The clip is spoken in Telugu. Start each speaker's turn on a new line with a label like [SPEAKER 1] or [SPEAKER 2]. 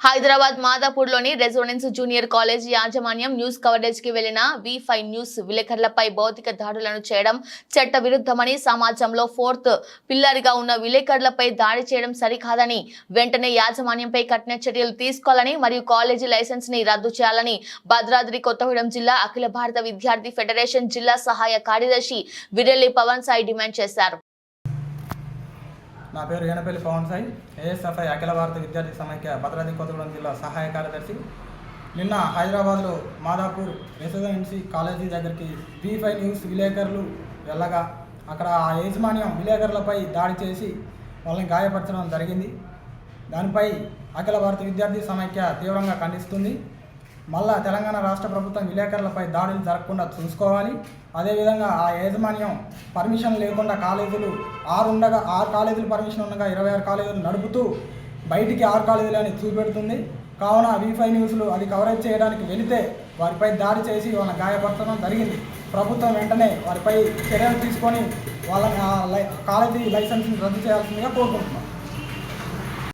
[SPEAKER 1] హైదరాబాద్ మాదాపూర్లోని రెసిడెన్స్ జూనియర్ కాలేజ్ యాజమాన్యం న్యూస్ కవరేజ్కి వెళ్ళిన వి ఫైవ్ న్యూస్ విలేకరులపై భౌతిక దాడులను చేయడం చట్ట విరుద్ధమని సమాజంలో ఫోర్త్ పిల్లర్గా ఉన్న విలేకరులపై దాడి చేయడం సరికాదని వెంటనే యాజమాన్యంపై కఠిన చర్యలు తీసుకోవాలని మరియు కాలేజీ లైసెన్స్ని రద్దు చేయాలని భద్రాద్రి కొత్తగూడెం జిల్లా అఖిల భారత విద్యార్థి ఫెడరేషన్ జిల్లా సహాయ కార్యదర్శి విరెల్లి పవన్ సాయి డిమాండ్ చేశారు.
[SPEAKER 2] నా పేరు ఏనపల్లి పవన్ సాయి ఏఎస్ఎఫ్ఐ అఖిల భారత విద్యార్థి సమైక్య భద్రాద్రి కొత్తగూడెం జిల్లా సహాయ కార్యదర్శి. నిన్న హైదరాబాద్లో మాదాపూర్ రెసిడెన్సీ కాలేజీ దగ్గరికి బీ ఫైవ్ న్యూస్ విలేకరులు వెళ్ళగా అక్కడ ఆ యాజమాన్యం విలేకరులపై దాడి చేసి వాళ్ళని గాయపరచడం జరిగింది. దానిపై అఖిల భారత విద్యార్థి సమైక్య తీవ్రంగా ఖండిస్తుంది. మళ్ళా తెలంగాణ రాష్ట్ర ప్రభుత్వం విలేకరులపై దాడులు జరగకుండా చూసుకోవాలి. అదేవిధంగా ఆ యాజమాన్యం పర్మిషన్ లేకుండా కాలేజీలు ఆరు ఉండగా ఆరు కాలేజీలు పర్మిషన్ ఉండగా ఇరవై ఆరు కాలేజీలు నడుపుతూ బయటికి ఆరు కాలేజీలు అని చూపెడుతుంది. కావున వీఫై న్యూస్లు అది కవరేజ్ చేయడానికి వెళితే వారిపై దాడి చేసి వాళ్ళని గాయపరచడం జరిగింది. ప్రభుత్వం వెంటనే వారిపై చర్యలు తీసుకొని వాళ్ళని ఆ లై కాలేజీ లైసెన్స్ని రద్దు చేయాల్సిందిగా కోరుకుంటున్నాం.